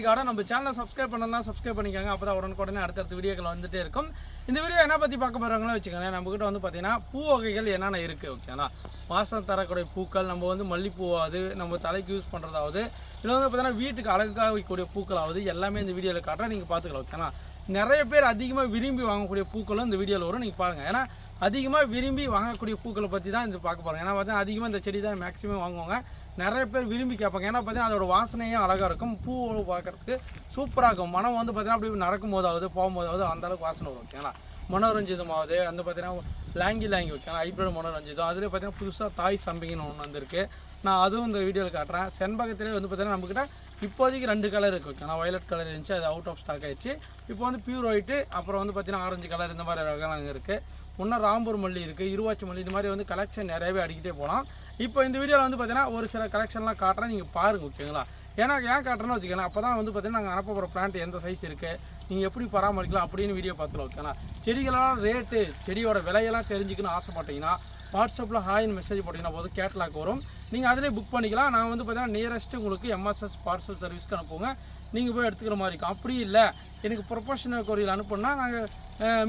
Nursery நம்ம சேனலை subscribe பண்ணலாம் சப்ஸ்கிரைப் பண்ணிக்கோங்க. அப்போ தான் உடனுக்குடனே அடுத்தடுத்த வீடியோக்கள் வந்துட்டே இருக்கும். இந்த வீடியோ என்ன பற்றி பார்க்க போகிறாங்களோ வச்சுக்கோங்களேன். நம்மக்கிட்ட வந்து பார்த்தீங்கன்னா பூ வகைகள் என்னென்ன இருக்குது ஓகேங்களா வாசம் தரக்கூடிய பூக்கள் நம்ம வந்து மல்லிப்பூவாவது நம்ம தலைக்கு யூஸ் பண்ணுறதாவது இதில் வந்து பார்த்தீங்கன்னா வீட்டுக்கு அழகாக வைக்கக்கூடிய பூக்களாவது எல்லாமே இந்த வீடியோவில் காட்டுறேன். நீங்கள் பார்த்துக்கலாம் ஓகேங்களா நிறைய பேர் அதிகமாக விரும்பி வாங்கக்கூடிய பூக்களும் இந்த வீடியோவில் வரும். நீங்கள் பாருங்கள் ஏன்னா அதிகமாக விரும்பி வாங்கக்கூடிய பூக்களை பற்றி தான் இந்த பார்க்க போகிறோம் ஏன்னா பார்த்தீங்கன்னா அதிகமாக இந்த செடி தான் மேக்ஸிமம் வாங்குவாங்க. நிறைய பேர் விரும்பி கேட்பாங்க. ஏன்னா பார்த்தீங்கன்னா அதோட வாசனையும் அழகாக இருக்கும். பூ பார்க்கறதுக்கு சூப்பராக இருக்கும். மனம் வந்து பார்த்தீங்கன்னா அப்படி நடக்கும் ஆகுது போகும்போதாவது ஆகுது அந்தளவுக்கு வாசனை வரும். ஓகேங்களா? மனோரஞ்சிதமாவது வந்து பார்த்தீங்கன்னா லாங்கி லாங்கி வைக்கலாம் ஹைப்ரிட் மனோரஞ்சிதம். அதில் பார்த்தீங்கன்னா புதுசாக தாய் சம்பிங்கன்னு ஒன்று வந்திருக்கு. நான் அதுவும் இந்த வீடியோவில் காட்டுறேன். செண்பகத்திலே வந்து பார்த்தீங்கன்னா நம்மக்கிட்ட இப்போதைக்கு ரெண்டு கலர் இருக்குது ஓகே நான் வயலட் கலர் இருந்துச்சு அது அவுட் ஆஃப் ஸ்டாக் ஆயிடுச்சு. இப்போ வந்து பியூர் ஒயிட்டு அப்புறம் வந்து பார்த்தீங்கன்னா ஆரஞ்சு கலர் இந்த மாதிரி ரகங்கள் இருக்குது இன்னும் ராம்பூர் மல்லி இருக்குது இருவாச்சி மல்லி இந்த மாதிரி வந்து கலெக்ஷன் நிறையவே அடிக்கிட்டே போகலாம். இப்போ இந்த வீடியோவில் வந்து பார்த்தீங்கன்னா ஒரு சில கலெக்ஷன்லாம் காட்டுறேன். நீங்கள் பாருங்க ஓகேங்களா? ஏன்னா ஏன் காட்டுறேன்னு வச்சுக்கலாம் அப்போ தான் வந்து பார்த்தீங்கன்னா நாங்கள் அனுப்ப போகிற பிளான்ட் எந்த சைஸ் இருக்குது நீங்கள் எப்படி பராமரிக்கலாம் அப்படின்னு வீடியோ பார்த்துலாம் ஓகேங்களா? செடிகளெல்லாம் ரேட்டு செடியோட விலையெல்லாம் தெரிஞ்சுக்கணும்னு ஆசைப்பட்டீங்கன்னா வாட்ஸ்அப்பில் ஹாயின் மெசேஜ் போட்டிங்கன்னா போதும் கேட்லாக் வரும். நீங்கள் அதிலே புக் பண்ணிக்கலாம். நான் வந்து பார்த்தீங்கன்னா நியரஸ்ட்டு உங்களுக்கு எம்எஸ்எஸ் பார்சல் சர்வீஸ்க்கு அனுப்புங்க நீங்கள் போய் எடுத்துக்கிற மாதிரி இருக்கும். அப்படி இல்லை எனக்கு ப்ரொஃபஷனல் கொரியர் அனுப்புனா நாங்கள்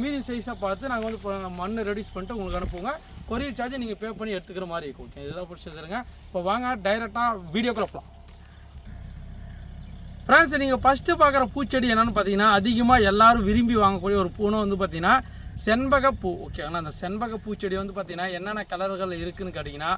மீடியம் சைஸாக பார்த்து நாங்கள் வந்து மண் ரெடியூஸ் பண்ணிட்டு உங்களுக்கு அனுப்புவோங்க. கொரியர் சார்ஜ் நீங்கள் பே பண்ணி எடுத்துக்கிற மாதிரி இருக்கும் ஓகே இதுதான் பிடிச்சதுருங்க இப்போ வாங்க டைரெக்டாக வீடியோ போகலாம் ஃப்ரெண்ட்ஸ் நீங்கள் ஃபஸ்ட்டு பார்க்குற பூச்செடி என்னென்னு பார்த்தீங்கன்னா அதிகமாக எல்லாரும் விரும்பி வாங்கக்கூடிய ஒரு பூனை வந்து பார்த்தீங்கன்னா செண்பக பூ ஆனால் அந்த செண்பக பூச்செடி வந்து பார்த்தீங்கன்னா என்னென்ன கலர்கள் இருக்குதுன்னு கேட்டிங்கன்னா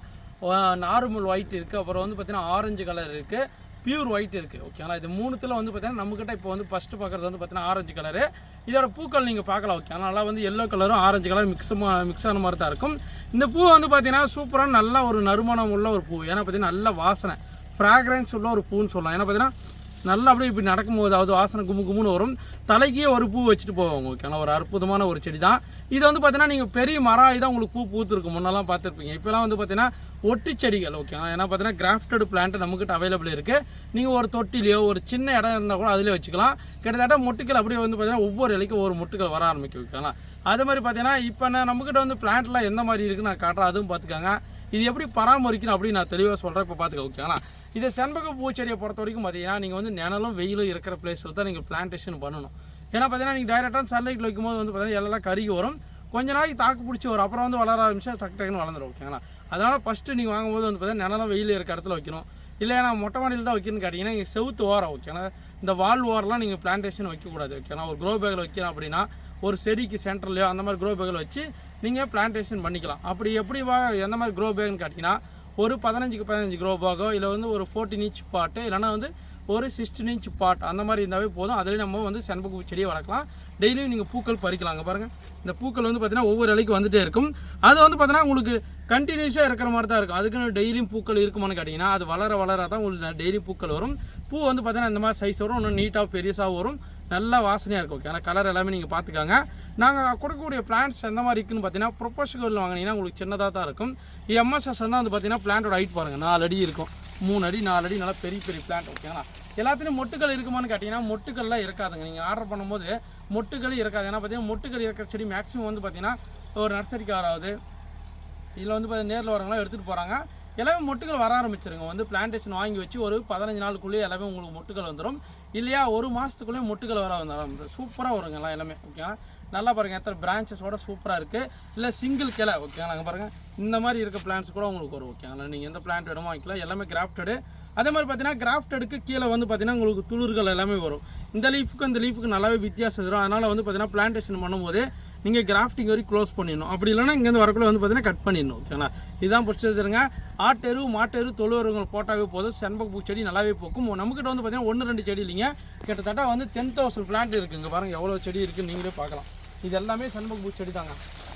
நார்மல் ஒயிட் இருக்குது அப்புறம் வந்து பார்த்தீங்கன்னா ஆரஞ்சு கலர் இருக்குது பியூர் ஒயிட் இருக்குது ஓகேங்களா இது மூணுத்தில் வந்து பார்த்தீங்கன்னா நம்மக்கிட்ட இப்போ வந்து ஃபஸ்ட்டு பார்க்குறது வந்து பார்த்தீங்கன்னா ஆரஞ்சு கலரு இதோட பூக்கள் நீங்கள் பார்க்கலாம் ஓகே நல்லா வந்து எல்லோ கலரும் ஆரஞ்சு கலர் மிக்ஸ் மிக்ஸ் ஆன மாதிரி தான் இருக்கும். இந்த பூ வந்து பார்த்தீங்கன்னா சூப்பராக நல்ல ஒரு நறுமணம் உள்ள ஒரு பூ. ஏன்னா பார்த்தீங்கன்னா நல்ல வாசனை ஃப்ராக்ரன்ஸ் உள்ள ஒரு பூன்னு சொல்லலாம். ஏன்னா பார்த்தீங்கன்னா நல்லா அப்படியே இப்படி நடக்கும்போது அதாவது வாசனை கும்மு கும்முன்னு வரும். தலைக்கே ஒரு பூ வச்சுட்டு போவாங்க ஓகேங்களா ஒரு அற்புதமான ஒரு செடி தான் இது வந்து பார்த்தீங்கன்னா நீங்கள் பெரிய மரம் இதான் உங்களுக்கு பூ பூத்துருக்கும் முன்னெல்லாம் பார்த்துருப்பீங்க. இப்போலாம் வந்து பார்த்தீங்கன்னா ஒட்டி செடிகள் ஓகேங்களா ஏன்னா பார்த்தீங்கன்னா கிராஃப்டட் பிளான்ட் நம்மக்கிட்ட அவைலபிள் இருக்குது நீங்கள் ஒரு தொட்டிலையோ ஒரு சின்ன இடம் இருந்தால் கூட அதிலே வச்சுக்கலாம். கிட்டத்தட்ட மொட்டுக்கள் அப்படியே வந்து பார்த்தீங்கன்னா ஒவ்வொரு இலைக்கும் ஒரு மொட்டுக்கள் வர ஆரம்பிக்கும் ஓகேங்களா அதே மாதிரி பார்த்தீங்கன்னா இப்போ நான் நம்மக்கிட்ட வந்து பிளான்ட்லாம் எந்த மாதிரி இருக்குன்னு நான் காட்டுறேன் அதுவும் பார்த்துக்கோங்க. இது எப்படி பராமரிக்கணும் அப்படின்னு நான் தெளிவாக சொல்கிறேன் இப்போ பார்த்துக்க ஓகேங்களா இதை செண்பக பூச்செடியை பொறுத்த வரைக்கும் பார்த்தீங்கன்னா நீங்கள் வந்து நிழலும் வெயிலும் இருக்கிற பிளேஸில் தான் நீங்கள் பிளான்டேஷன் பண்ணணும். ஏன்னா பார்த்தீங்கன்னா நீங்கள் டைரெக்டாக சன்லைட்டில் வைக்கும்போது வந்து பார்த்தீங்கன்னா எல்லாம் கருகி வரும். கொஞ்ச நாளைக்கு தாக்கு பிடிச்சி வரும். அப்புறம் வந்து வளர ஆரம்பிச்சா டக்கு டக்குன்னு வளர்ந்துடும் ஓகேங்களா அதனால் ஃபஸ்ட்டு நீங்கள் வாங்கும்போது வந்து பார்த்தீங்கன்னா நிழலும் வெயில் இருக்க இடத்துல வைக்கணும். இல்லை நான் மொட்டை மாடியில் தான் வைக்கணும்னு கேட்டிங்கன்னா நீங்கள் செவுத்து ஓரம் ஓகேங்களா இந்த வால் ஓரெலாம் நீங்கள் பிளான்டேஷன் வைக்கக்கூடாது ஓகேங்களா ஒரு க்ரோ பேக்கில் வைக்கிறோம் அப்படின்னா ஒரு செடிக்கு சென்டர்லையோ அந்த மாதிரி க்ரோ பேக்கில் வச்சு நீங்கள் பிளான்டேஷன் பண்ணிக்கலாம். அப்படி எப்படி வா எந்த மாதிரி க்ரோ பேக்னு கேட்டிங்கன்னா ஒரு பதினஞ்சுக்கு பதினஞ்சு க்ரோ பாகோ இல்லை வந்து ஒரு ஃபோர்டீன் இன்ச் பாட்டு இல்லைனா வந்து ஒரு சிக்ஸ்டின் இன்ச் பாட் அந்த மாதிரி இருந்தாவே போதும். அதிலே நம்ம வந்து செண்பக செடியை வளர்க்கலாம். டெய்லியும் நீங்கள் பூக்கள் பறிக்கலாங்க பாருங்கள் இந்த பூக்கள் வந்து பார்த்தீங்கன்னா ஒவ்வொரு இலைக்கு வந்துகிட்டே இருக்கும். அது வந்து பார்த்தீங்கன்னா உங்களுக்கு கண்டினியூஸாக இருக்கிற மாதிரி தான் இருக்கும். அதுக்குன்னு டெய்லியும் பூக்கள் இருக்குமான்னு கேட்டிங்கன்னா அது வளர வளர தான் உங்களுக்கு டெய்லி பூக்கள் வரும். பூ வந்து பார்த்தீங்கன்னா இந்த மாதிரி சைஸ் வரும் இன்னும் நீட்டாக பெருசாக வரும் நல்லா வாசனையாக இருக்கும் ஓகே ஆனால் கலர் எல்லாமே நீங்கள் பார்த்துக்காங்க. நாங்கள் கொடுக்கக்கூடிய பிளான்ஸ் எந்த மாதிரி இருக்குன்னு பார்த்தீங்கன்னா ப்ரொபோஷகரில் வாங்கினீங்கன்னா உங்களுக்கு சின்னதாக தான் இருக்கும். எம்எஸ்எஸ் தான் வந்து பார்த்தீங்கன்னா பிளான்ட்டோட ஹைட் பாருங்கள் நாலு அடி இருக்கும். மூணு அடி நாலு அடி நல்லா பெரிய பெரிய பிளான்ட் ஓகேங்களா எல்லாத்துலேயும் மொட்டுக்கள் இருக்குமான்னு கேட்டிங்கன்னா மொட்டுக்கள்லாம் இருக்காதுங்க. நீங்கள் ஆர்டர் பண்ணும்போது மொட்டுக்கள் இருக்காது. ஏன்னா பார்த்தீங்கன்னா மொட்டுக்கள் இருக்கிற செடி மேக்ஸிமம் வந்து பார்த்தீங்கன்னா ஒரு நர்சரிக்காராவது இதில் வந்து பார்த்தீங்கன்னா நேரில் வரவங்களாம் எடுத்துகிட்டு போகிறாங்க எல்லாமே மொட்டுகள் வர ஆரம்பிச்சிருங்க. வந்து பிளான்டேஷன் வாங்கி வச்சு ஒரு பதினஞ்சு நாளுக்குள்ளேயே எல்லாமே உங்களுக்கு மொட்டுகள் வந்துடும் இல்லையா ஒரு மாதத்துக்குள்ளேயே மொட்டுகள் வர வந்து சூப்பராக வருங்க எல்லாம் எல்லாமே ஓகேங்களா நல்லா பாருங்கள் எத்தனை பிரான்ச்சஸோட சூப்பராக இருக்குது இல்லை சிங்கிள் கிளை ஓகேங்களா அங்கே பாருங்கள் இந்த மாதிரி இருக்க பிளான்ஸ் கூட உங்களுக்கு வரும் ஓகேங்களா நீங்கள் எந்த பிளான்ட் வேணுமோ வாங்கிக்கலாம். எல்லாமே கிராஃப்டடு அதே மாதிரி பார்த்தீங்கன்னா கிராஃப்டடுக்கு கீழே வந்து பார்த்தீங்கன்னா உங்களுக்கு துளிர்கள் எல்லாமே வரும். இந்த லீஃபுக்கு இந்த லீஃபுக்கு நல்லாவே வித்தியாசம் தரும் அதனால் வந்து பார்த்தீங்கன்னா பிளான்டேஷன் பண்ணும்போது நீங்கள் கிராஃப்டிங் வரைக்கும் க்ளோஸ் பண்ணிடணும். அப்படி இல்லைன்னா இங்கேருந்து வரக்குள்ள வந்து பார்த்தீங்கன்னா கட் பண்ணிடணும் ஓகேங்களா இதுதான் பிடிச்சதுங்க ஆட்டெரு மாட்டெரு தொழுவருங்கள் போட்டாவே போதும். செண்பக பூச்செடி நல்லாவே போக்கும். நம்மக்கிட்ட வந்து பார்த்தீங்கன்னா ஒன்று ரெண்டு செடி இல்லைங்க. கிட்டத்தட்ட வந்து டென் தௌசண்ட் பிளான்ட் இருக்குங்க. பாருங்கள் எவ்வளோ செடி இருக்குன்னு நீங்களே பார்க்கலாம். இது எல்லாமே செண்பக பூச்செடி தாங்க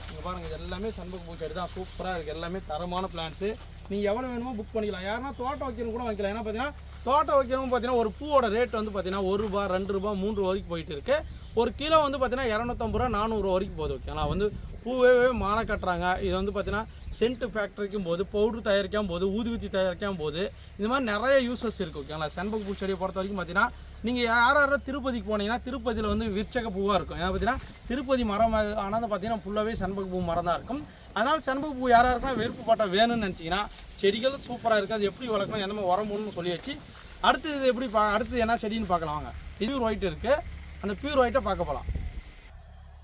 இங்கே பாருங்கள் இது எல்லாமே செண்பக பூச்செடி தான் சூப்பராக இருக்குது எல்லாமே தரமான பிளான்ஸு நீங்கள் எவ்வளோ வேணுமோ புக் பண்ணிக்கலாம். யாருன்னா தோட்டம் வைக்கணும் கூட வைக்கலாம் ஏன்னா பார்த்தீங்கன்னா தோட்டம் வைக்கணும் பார்த்தீங்கன்னா ஒரு பூவோட ரேட் வந்து பார்த்தீங்கன்னா ஒரு ரூபா ரெண்டு ரூபா மூன்று ரூபா வரைக்கும் போயிட்டு இருக்கு. ஒரு கிலோ வந்து பார்த்தீங்கன்னா இரநூத்தம்பது ரூபா நானூறு வரைக்கும் போகுது ஓகேங்களா வந்து பூவே மாலை கட்டுறாங்க. இது வந்து பார்த்தீங்கன்னா சென்ட் ஃபேக்டரிக்கும் போது பவுட்ரு தயாரிக்கும் போது ஊதுவத்தி தயாரிக்கும் போது இந்த மாதிரி நிறைய யூசஸ் இருக்குது ஓகேங்களா செண்பக செடியை பொறுத்த வரைக்கும் பார்த்தீங்கன்னா நீங்கள் யார் யாராவது திருப்பதிக்கு போனீங்கன்னா திருப்பதியில் வந்து விற்சக பூவாக இருக்கும். ஏன்னா பார்த்தீங்கன்னா திருப்பதி மரம் ஆனால் பார்த்தீங்கன்னா ஃபுல்லாகவே செண்பக பூ மரம் தான் இருக்கும். அதனால் செண்பக பூ யாராக இருக்குன்னா வெறுப்பு பாட்டை வேணும்னு நினச்சிங்கன்னா செடிகள் சூப்பராக இருக்குது அது எப்படி வளர்க்கணும் எந்த மாதிரி உரம் போடணும்னு சொல்லி வச்சு அடுத்தது எப்படி பா அடுத்தது என்ன செடின்னு பார்க்கலாம் வாங்க. பியூர் ஒயிட் இருக்குது அந்த பியூர் ஒயிட்டை பார்க்க போகலாம்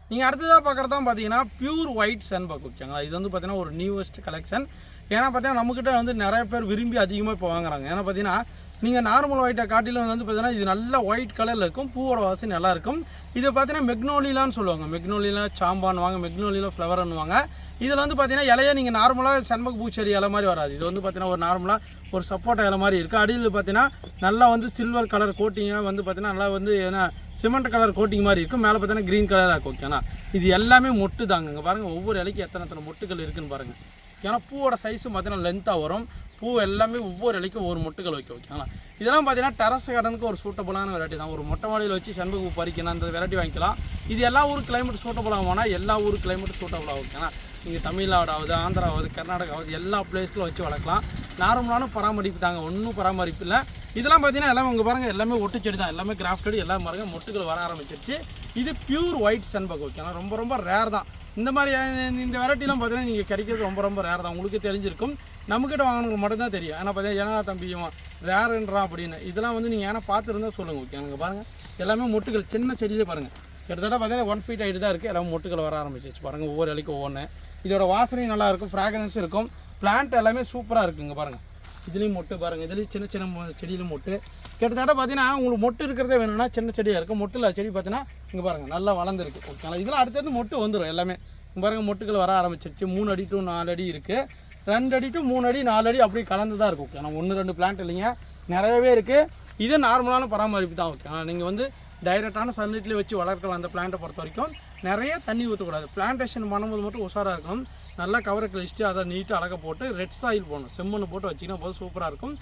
நீங்கள் அடுத்ததாக பார்க்குறது தான் பார்த்தீங்கன்னா பியூர் ஒயிட் சென்பக் ஓகேங்களா இது வந்து பார்த்தீங்கன்னா ஒரு நியூவஸ்ட் கலெக்ஷன் ஏன்னா பார்த்தீங்கன்னா நம்மக்கிட்ட வந்து நிறைய பேர் விரும்பி அதிகமாக இப்போ வாங்குறாங்க. ஏன்னா பார்த்தீங்கன்னா நீங்கள் நார்மல் ஒயிட்டை காட்டிலும் வந்து பார்த்தீங்கன்னா இது நல்லா ஒயிட் கலரில் இருக்கும். பூவோட வாசனை நல்லாயிருக்கும் இதை பார்த்தீங்கன்னா மெக்னோலிலான்னு சொல்லுவாங்க. மெக்னோலிலா சாம்பான் வாங்க மெக்னோலிலா ஃப்ளவர்னுவாங்க இதில் வந்து பார்த்தீங்கன்னா இலைய நீங்கள் நார்மலாக செண்பக பூச்செடி இலை மாதிரி வராது. இது வந்து பார்த்தீங்கன்னா ஒரு நார்மலாக ஒரு சப்போட்டா இலை மாதிரி இருக்குது அடியில் பார்த்தீங்கன்னா நல்லா வந்து சில்வர் கலர் கோட்டிங்காக வந்து பார்த்தீங்கன்னா நல்லா வந்து ஏன்னா சிமெண்ட் கலர் கோட்டிங் மாதிரி இருக்கும் மேலே பார்த்தீங்கன்னா க்ரீன் கலராக இருக்கும் ஓகேண்ணா இது எல்லாமே மொட்டு தாங்க. இங்கே பாருங்கள் ஒவ்வொரு இலைக்கு எத்தனை எத்தனை மொட்டுகள் இருக்குன்னு பாருங்கள் ஏன்னா பூவோட சைஸும் பார்த்தீங்கன்னா லென்த்தாக வரும். பூ எல்லாமே ஒவ்வொரு இலைக்கும் ஒவ்வொரு மொட்டுகள் வைக்க ஓகேங்களா இதெல்லாம் பார்த்தீங்கன்னா டெரஸ் கார்டனுக்கு ஒரு சூட்டபுளான வெரைட்டி தான். ஒரு மொட்டை மாடியில் வச்சு செண்பக பூ பறிக்கணும் அந்த வெரைட்டி வாங்கிக்கலாம். இது எல்லா ஊர் கிளைமேட் சூட்டபுளாக போனால் எல்லா ஊர் கிளைமேட் சூட்டபுளாக ஓகேங்களா நீங்கள் தமிழ்நாடாவது ஆந்திராவது கர்நாடகாவது எல்லா பிளேஸில் வச்சு வளர்க்கலாம். நார்மலான பராமரிப்பு தாங்க. ஒன்றும் பராமரிப்பு இல்லை. இதெல்லாம் பார்த்தீங்கன்னா எல்லாமே உங்கள் பாருங்கள் எல்லாமே ஒட்டு செடி தான். எல்லாமே கிராஃப்டடு எல்லாம் பாருங்கள் மொட்டுகள் வர ஆரம்பிச்சிருச்சு. இது பியூர் ஒயிட் சென்பக் ஓகேனா ரொம்ப ரொம்ப ரேர் தான். இந்த மாதிரி இந்த வெரைட்டிலாம் பார்த்தீங்கன்னா நீங்கள் கிடைக்கிறது ரொம்ப ரொம்ப ரேர் தான். உங்களுக்கு தெரிஞ்சிருக்கும். நம்மக்கிட்ட வாங்கினவங்க மட்டும் தான் தெரியும். ஏன்னா பார்த்தீங்கன்னா ஏன்னா தம்பி ரேருன்றான் அப்படின்னு. இதெல்லாம் வந்து நீங்கள் ஏன்னா பார்த்துருந்தா சொல்லுங்கள் ஓகே எனக்கு பாருங்கள் எல்லாமே மொட்டுகள் சின்ன செடியிலே பாருங்கள் கிட்டத்தட்ட பார்த்தீங்கன்னா ஒன் ஃபீட் ஹைட் தான் இருக்குது எல்லாம் மொட்டுக்கள் வர ஆரம்பிச்சிச்சு பாருங்கள் ஒவ்வொரு இலைக்கும் ஒவ்வொன்று இதோட வாசனையும் நல்லா இருக்கும் இருக்கும். பிளான்ட் எல்லாமே சூப்பராக இருக்குங்க பாருங்கள் இதுலேயும் மொட்டு பாருங்கள் இதுலேயும் சின்ன சின்ன மொ- செடியிலும் மொட்டு. கிட்டத்தட்ட பார்த்தீங்கன்னா உங்களுக்கு மொட்டு இருக்கிறதே வேணும்னா சின்ன செடியாக இருக்கும். மொட்டில் செடி பார்த்தீங்கன்னா இங்கே பாருங்கள் நல்லா வளர்ந்துருக்கு. ஓகேங்களா? இதெல்லாம் அடுத்தது மொட்டு வந்துடும் எல்லாமே. பாருங்கள் மொட்டுகள் வர ஆரம்பிச்சிருச்சு. மூணு அடி டு நாலு அடி இருக்குது ரெண்டு அடி டு மூணு அடி நாலு அடி அப்படி கலந்து தான் இருக்கும். ஓகே ஒன்று ரெண்டு பிளான்ட் இல்லைங்க. நிறையவே இருக்குது இது நார்மலான பராமரிப்பு தான் ஓகே நீங்கள் வந்து டைரெக்டான சன்லைட்லேயே வச்சு வளர்க்கலாம் அந்த பிளான்ட்டை பொறுத்த வரைக்கும் நிறைய தண்ணி ஊற்றக்கூடாது பிளான்டேஷன் பண்ணும்போது மட்டும் உஷாராக இருக்கணும். நல்லா கவரை கழிச்சிட்டு அதை நீட்டாக அழகாக போட்டு ரெட் சாயில் போடணும். செம்மண்ணு போட்டு வச்சிங்கன்னா போது சூப்பராக இருக்கும்.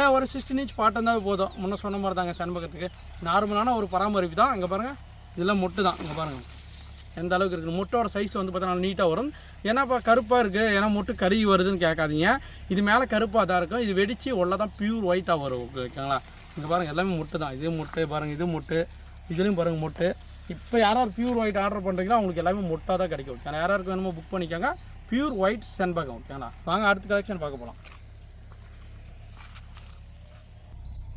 ஏன் ஒரு சிக்ஸ்டின் இன்ச் பாட்டம் தான் போதும். முன்னே சொன்ன மாதிரி தாங்க சண்பகத்துக்கு நார்மலான ஒரு பராமரிப்பு தான். இங்கே பாருங்கள் இதெல்லாம் மொட்டு தான். இங்கே பாருங்கள் எந்த அளவுக்கு இருக்குது முட்டோட சைஸ் வந்து பார்த்தீங்கன்னா நீட்டாக வரும். ஏன்னா இப்போ கருப்பாக இருக்குது ஏன்னா முட்டு கருகி வருதுன்னு கேட்காதீங்க. இது மேலே கருப்பாக தான் இருக்கும். இது வெடித்து உள்ளதான் பியூர் ஒயிட்டாக வரும். ஓகேங்களா? இங்கே பாருங்கள் எல்லாமே முட்டு தான். இது முட்டை பாருங்கள் இது முட்டு. இதுலேயும் பாருங்கள் முட்டு. இப்போ யாராவது பியூர் ஒயிட் ஆர்டர் பண்ணுறீங்கன்னா அவங்களுக்கு எல்லாமே முட்டாக தான் கிடைக்கும் ஓகே யாராருக்கு வேணுமோ புக் பண்ணிக்கோங்க. பியூர் ஒயிட் சென்பகம் ஓகேங்களா வாங்க அடுத்த கலெக்ஷன் பார்க்க போகலாம்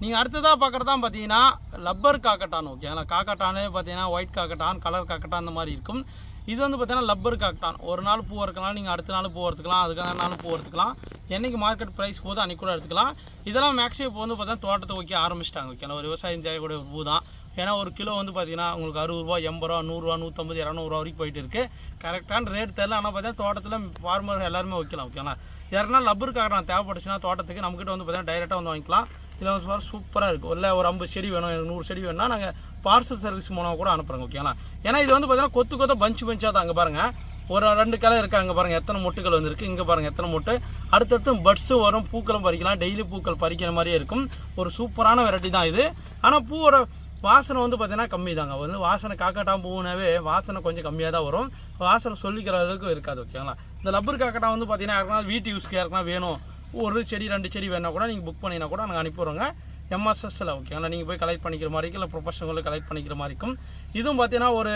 நீங்கள் அடுத்ததாக பார்க்குறது தான் பார்த்தீங்கன்னா லப்பர் காக்கட்டான் ஓகேங்களா காக்கட்டானே பார்த்தீங்கன்னா ஒயிட் காக்கட்டான் கலர் காக்கட்டான் அந்த மாதிரி இருக்கும். இது வந்து பார்த்தீங்கன்னா லப்பர் காக்டான் ஒரு நாள் பூ இருக்கலாம் நீங்கள் அடுத்த நாள் பூ எடுத்துக்கலாம் அதுக்கான நாளும் பூ எடுத்துக்கலாம் என்னைக்கு மார்க்கெட் ப்ரைஸ் போதும் அன்றைக்கி கூட எடுத்துக்கலாம். இதெல்லாம் மேக்ஸிமம் இப்போ வந்து பார்த்தீங்கன்னா தோட்டத்தை வைக்க ஆரம்பிச்சிட்டாங்க. ஓகேனா ஒரு விவசாயம் செய்யக்கூடிய ஒரு பூ தான். ஏன்னா ஒரு கிலோ வந்து பார்த்தீங்கன்னா உங்களுக்கு அறுபது ரூபா எண்பது ரூபா நூறுரூவா நூற்றம்பது இரநூறுவா வரைக்கும் போயிட்டு இருக்குது கரெக்டான ரேட் தெரியல ஆனால் பார்த்தீங்கன்னா தோட்டத்தில் ஃபார்மர் எல்லாருமே வைக்கலாம் ஓகேங்களா யாருன்னா லப்பருக்காக நான் தேவைப்பட்டுச்சுன்னா தோட்டத்துக்கு நம்மக்கிட்ட வந்து பார்த்தீங்கன்னா டைரெக்டாக வந்து வாங்கிக்கலாம். இதில் வந்து சூப்பராக இருக்கும் இல்லை ஒரு ஐம்பது செடி வேணும் எனக்கு நூறு செடி வேணும்னா நாங்கள் பார்சல் சர்வீஸ் மூலமாக கூட அனுப்புகிறோங்க ஓகேங்களா ஏன்னா இது வந்து பார்த்தீங்கன்னா கொத்து கொத்த பஞ்சு பஞ்சாக தான் அங்கே பாருங்கள் ஒரு ரெண்டு கிளை இருக்குது அங்கே பாருங்கள் எத்தனை மொட்டுகள் வந்துருக்கு இங்கே பாருங்கள் எத்தனை மொட்டு. அடுத்தடுத்து பட்ஸும் வரும் பூக்களும் பறிக்கலாம். டெய்லி பூக்கள் பறிக்கிற மாதிரியே இருக்கும். ஒரு சூப்பரான வெரைட்டி தான் இது. ஆனால் பூவோட வாசனை வந்து பார்த்தீங்கன்னா கம்மி தாங்க வந்து வாசனை காக்கட்டான் பூனாவே வாசனை கொஞ்சம் கம்மியாக தான் வரும். வாசனை சொல்லிக்கிற அளவுக்கு இருக்காது ஓகேங்களா? இந்த லப்பர் காக்கட்டா வந்து பார்த்தீங்கன்னா யாருக்குன்னா வீட்டு யூஸ்க்கு யாருக்குன்னா வேணும். ஒரு செடி ரெண்டு செடி வேணா கூட நீங்கள் புக் பண்ணினா கூட நாங்கள் அனுப்பிடுறோங்க எம்எஸ்எஸ்ஸில் ஓகேங்களா? நீங்கள் போய் கலெக்ட் பண்ணிக்கிற மாதிரி இருக்கும். இல்லை ப்ரொஃபஷனலில் கலெக்ட் பண்ணிக்கிற மாதிரி இருக்கும். இதுவும் பார்த்தீங்கன்னா ஒரு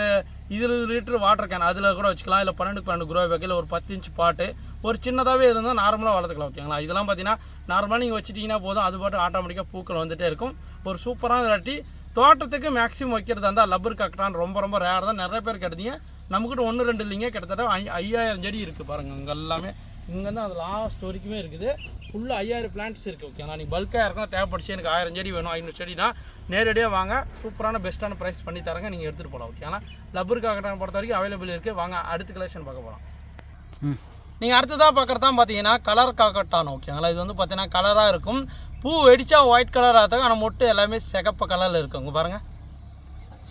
இருபது லிட்டர் வாட்டர் கேன் அதில் கூட வச்சுக்கலாம். இல்லை பன்னெண்டு பன்னெண்டு குரோ வைக்கல ஒரு பத்து இன்ச் பாட்டு ஒரு சின்னதாகவே இருந்தால் நார்மலாக வளர்த்துக்கலாம் ஓகேங்களா? இதெல்லாம் பார்த்தீங்கன்னா நார்மலாக நீங்கள் வச்சுட்டிங்கன்னா போதும். அது பாட்டு ஆட்டோமேட்டிக்காக பூக்கள் வந்துட்டே இருக்கும். ஒரு சூப்பரான இல்லாட்டி தோட்டத்துக்கு மேக்ஸிமம் வைக்கிறதா இருந்தால் லப்பர் காக்கட்டான் ரொம்ப ரொம்ப ரேர் தான். நிறைய பேர் கிடைத்தீங்க நம்மக்கிட்ட ஒன்று ரெண்டு இல்லைங்க. கிட்டத்தட்ட ஐ ஐயாயிரம் செடி இருக்குது பாருங்கள் இங்கே எல்லாமே. இங்கேருந்து அது லாஸ்ட் வரைக்குமே இருக்குது. ஃபுல்லாக ஐயாயிரம் பிளான்ட்ஸ் இருக்குது ஓகேங்களா நீங்கள் பல்காக இருக்கணும் தேவைப்படுச்சு. எனக்கு ஆயிரம் செடி வேணும் ஐநூறு செடினா நேரடியாக வாங்க. சூப்பரான பெஸ்ட்டான ப்ரைஸ் பண்ணி தரங்க. நீங்கள் எடுத்துகிட்டு போகலாம் ஓகேங்களா லப்பர் காக்கட்டான் பொறுத்த வரைக்கும் அவைலபிள் இருக்குது வாங்க அடுத்த கலெக்ஷன் பார்க்க போகலாம் நீங்கள் அடுத்ததாக பார்க்குறது தான் பார்த்தீங்கன்னா கலர் காக்கட்டான் ஓகேங்களா இது வந்து பார்த்தீங்கன்னா கலராக இருக்கும். பூ வெடித்தா ஒயிட் கலராக இருக்கும் ஆனால் மொட்டு எல்லாமே சிகப்பு கலரில் இருக்கும். இங்கே பாருங்கள்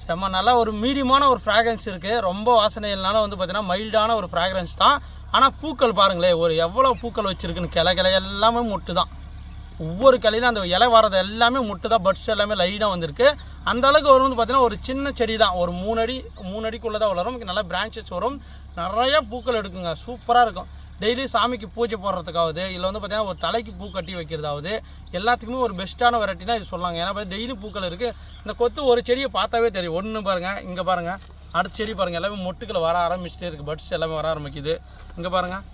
செம்ம நல்லா ஒரு மீடியமான ஒரு ஃப்ராக்ரன்ஸ் இருக்குது ரொம்ப வாசனை இல்லைனாலும் வந்து பார்த்திங்கன்னா மைல்டான ஒரு ஃப்ராக்ரன்ஸ் தான். ஆனால் பூக்கள் பாருங்களேன் ஒரு எவ்வளோ பூக்கள் வச்சுருக்குன்னு கிளை கிளை எல்லாமே மொட்டு தான் ஒவ்வொரு கிளையிலும் அந்த இலை வர்றது எல்லாமே முட்டு தான் பட்ஸ் எல்லாமே லைனாக வந்திருக்கு. அந்த அளவுக்கு வரும் வந்து பார்த்தீங்கன்னா ஒரு சின்ன செடி தான் ஒரு மூணு அடி மூணு அடிக்குள்ளே தான் வளரும். நல்லா பிரான்ச்சஸ் வரும். நிறையா பூக்கள் எடுக்குங்க. சூப்பராக இருக்கும். டெய்லி சாமிக்கு பூஜை போடுறதுக்காவது இல்லை வந்து பார்த்தீங்கன்னா ஒரு தலைக்கு பூ கட்டி வைக்கிறதாவது எல்லாத்துக்குமே ஒரு பெஸ்ட்டான வெரைட்டினா இது சொல்லாங்க ஏன்னா டெய்லி பூக்கள் இருக்குது இந்த கொத்து ஒரு செடியை பார்த்தாவே தெரியும். ஒன்று பாருங்கள் இங்கே பாருங்கள் அடுத்த செடி பாருங்கள் எல்லாமே மொட்டுக்களை வர ஆரம்பிச்சுட்டே இருக்குது பட்ஸ் எல்லாமே வர ஆரம்பிக்குது. இங்கே பாருங்கள்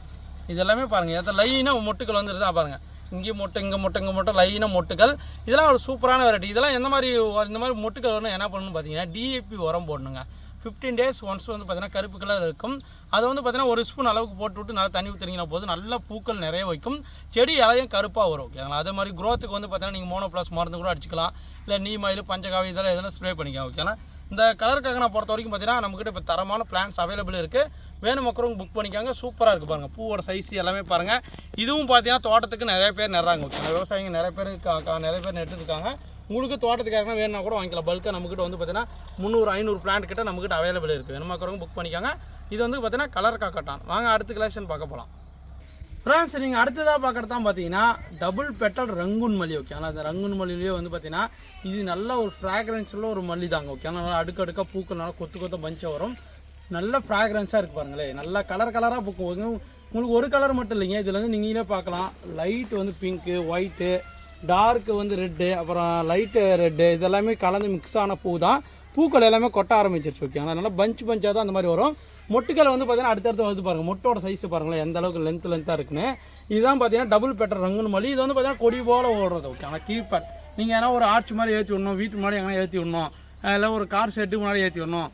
இது எல்லாமே பாருங்கள் எதாவது லைனாக மொட்டுக்கள் வந்துருதா பாருங்கள் இங்கேயும் மொட்டை இங்கே மொட்டை இங்கே மொட்டை லைனாக மொட்டுக்கள். இதெல்லாம் ஒரு சூப்பரான வெரைட்டி இதெல்லாம் எந்த மாதிரி இந்த மாதிரி மொட்டுக்கள் வரணும் என்ன பண்ணணும்னு பார்த்தீங்கன்னா டிஏபி உரம் போடணுங்க. ஃபிஃப்டீன் டேஸ் ஒன்ஸ் வந்து பார்த்தீங்கன்னா கருப்பு கலர் இருக்கும். அதை வந்து பார்த்தீங்கன்னா ஒரு ஸ்பூன் அளவுக்கு போட்டு விட்டு நல்லா தண்ணி ஊற்றுறீங்கன்னா போது நல்ல பூக்கள் நிறைய வைக்கும். செடி இலையும் கருப்பாக வரும். ஓகேங்களா அதே மாதிரி க்ரோத்துக்கு வந்து பார்த்தீங்கன்னா நீங்கள் மோனோ ப்ளஸ் மருந்து கூட அடிச்சுக்கலாம். இல்லை நீமாயில் பஞ்சகாவி இதெல்லாம் எதனா ஸ்ப்ரே பண்ணிக்கலாம் ஓகேனா இந்த கலருக்காக நான் பொறுத்த வரைக்கும் பார்த்தீங்கன்னா நம்மக்கிட்ட இப்போ தரமான பிளான்ஸ் அவைலபிள் இருக்குது வேணும் மக்களும் புக் பண்ணிக்காங்க சூப்பராக இருக்குது பாருங்கள் பூவோட சைஸ் எல்லாமே பாருங்கள் இதுவும் பார்த்தீங்கன்னா தோட்டத்துக்கு நிறைய பேர் நடுறாங்க விவசாயிங்க நிறைய பேர் கா- நிறைய பேர் நட்டுருக்காங்க. உங்களுக்கு தோட்டத்துக்காக வேணும்னா கூட வாங்கிக்கலாம். பல்காக நம்மக்கிட்ட வந்து பார்த்தீங்கன்னா முந்நூறு ஐநூறு பிளான்ட் கிட்ட நம்மக்கிட்ட அவைலபிள் இருக்குது வேணும் மக்களும் புக் பண்ணிக்காங்க. இது வந்து பார்த்தீங்கன்னா கலர் காக்கட்டான் வாங்க அடுத்த கலெக்ஷன் பார்க்க போகலாம் ஃப்ரெண்ட்ஸ் நீங்கள் அடுத்ததாக பார்க்குறது தான் பார்த்தீங்கன்னா டபுள் பெட்டல் ரங்குன் மல்லி ஓகே ஆனால் அந்த ரங்குன் மல்லிலேயே வந்து பார்த்தீங்கன்னா இது நல்ல ஒரு ஃப்ராக்ரன்ஸில் ஒரு மல்லி தாங்க ஓகே ஆனால் நல்லா அடுக்கடுக்காக பூக்கள் நல்லா கொத்து கொத்த பஞ்சாக வரும். நல்ல ஃப்ராக்ரன்ஸாக இருக்குது பாருங்களேன் நல்லா கலர் கலராக பூக்கும். உங்களுக்கு ஒரு கலர் மட்டும் இல்லைங்க. இதில் வந்து நீங்களே பார்க்கலாம். லைட் வந்து பிங்க்கு ஒயிட்டு டார்க்கு வந்து ரெட்டு அப்புறம் லைட்டு ரெட்டு இதெல்லாமே கலந்து மிக்ஸ் ஆன பூ தான் பூக்கள் எல்லாமே கொட்ட ஆரம்பிச்சிருச்சு ஓகே அதனால் பஞ்ச் பஞ்சாக தான் அந்த மாதிரி வரும். மொட்டுக்கள் வந்து பார்த்தீங்கன்னா அடுத்தடுத்து வந்து பாருங்கள் மொட்டோட சைஸ் பாருங்களேன் எந்த அளவுக்கு லென்த் லென்த்தாக இருக்குன்னு. இதுதான் பார்த்தீங்கன்னா டபுள் பெட்டர் ரங்குன்னு மொழி. இது வந்து பார்த்தீங்கன்னா கொடி போல் ஓடுறது ஓகே ஆனால் கீப்பர் நீங்கள் ஏன்னா ஒரு ஆர்ச் மாதிரி ஏற்றி விடணும் வீட்டு முன்னாடி எங்கன்னா ஏற்றி விடணும் இல்லை ஒரு கார் ஷெட்டு முன்னாடி ஏற்றி விடணும்.